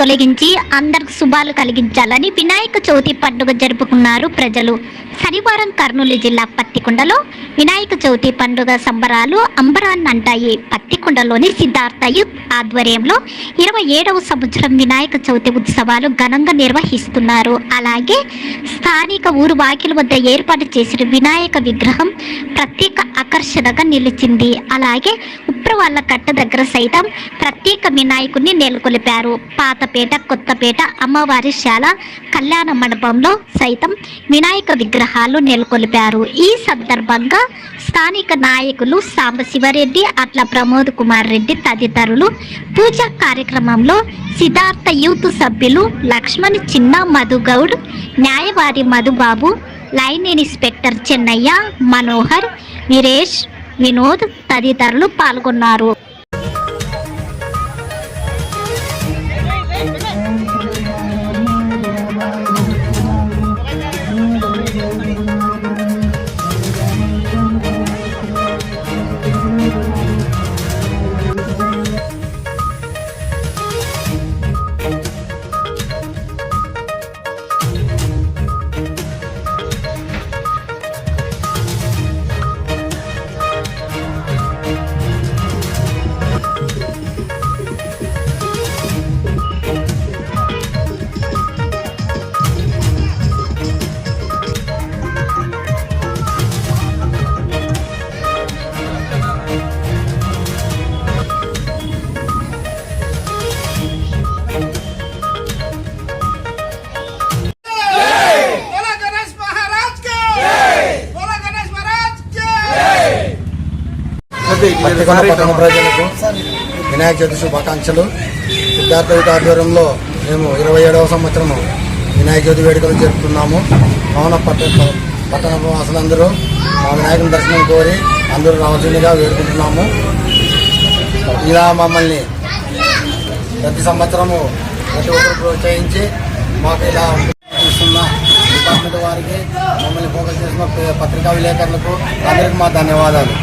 తొలగించి అందరికి శుభాలు కలిగించాలని వినాయక చవితి పండుగ జరుపుకున్నారు ప్రజలు. శనివారం కర్నూలు జిల్లా పత్తికొండలో వినాయక చవితి పండుగ సంబరాలు అంబరాన్నంటాయి. పత్తికొండలోని సిద్ధార్థ యూత్ ఆధ్వర్యంలో ఇరవై ఏడవ సంవత్సరం వినాయక చవితి ఉత్సవాలు ఘనంగా నిర్వహిస్తున్నారు. అలాగే స్థానిక ఊరు వాకిల వద్ద ఏర్పాటు చేసిన వినాయక విగ్రహం ప్రత్యేక ఆకర్షణగా నిలిచింది. అలాగే ఉప్రవాళ్ళ కట్ట దగ్గర సైతం ప్రత్యేక వినాయకుడిని నెలకొల్పారు. పాతపేట కొత్తపేట అమ్మవారి శాల కళ్యాణ మండపంలో సైతం వినాయక విగ్రహాలు నెలకొల్పారు. ఈ సందర్భంగా స్థానిక నాయకులు సాంబశివరెడ్డి అట్ల ప్రమోద్ కుమార్ రెడ్డి తదితరులు పూజా కార్యక్రమంలో సిద్ధార్థ యూత్ సభ్యులు లక్ష్మణ్ చిన్న మధుగౌడ్ న్యాయవాది మధుబాబు లైన్ ఇన్స్పెక్టర్ చెన్నయ్య మనోహర్ వీరేష్ వినోద్ తదితరులు పాల్గొన్నారు. పత్తికొండ పట్టణ ప్రజలకు వినాయక చవితి శుభాకాంక్షలు. సిద్ధార్థ యువత ఆధ్వర్యంలో మేము ఇరవై ఏడవ సంవత్సరము వినాయక చవితి వేడుకలు జరుపుతున్నాము. కావున పట్టణ పట్టణ వాసులందరూ మా వినాయకుని దర్శనం కోరి అందరూ రావాల్సిందిగా వేడుకుంటున్నాము. ఇలా మమ్మల్ని ప్రతి సంవత్సరము ప్రతి ఒక్కరు ప్రోత్సహించి మాకు ఇలా ఇస్తున్న డిపార్ట్మెంట్ వారికి మమ్మల్ని ఫోకస్ చేసిన పత్రికా విలేకరులకు అందరికీ మా ధన్యవాదాలు.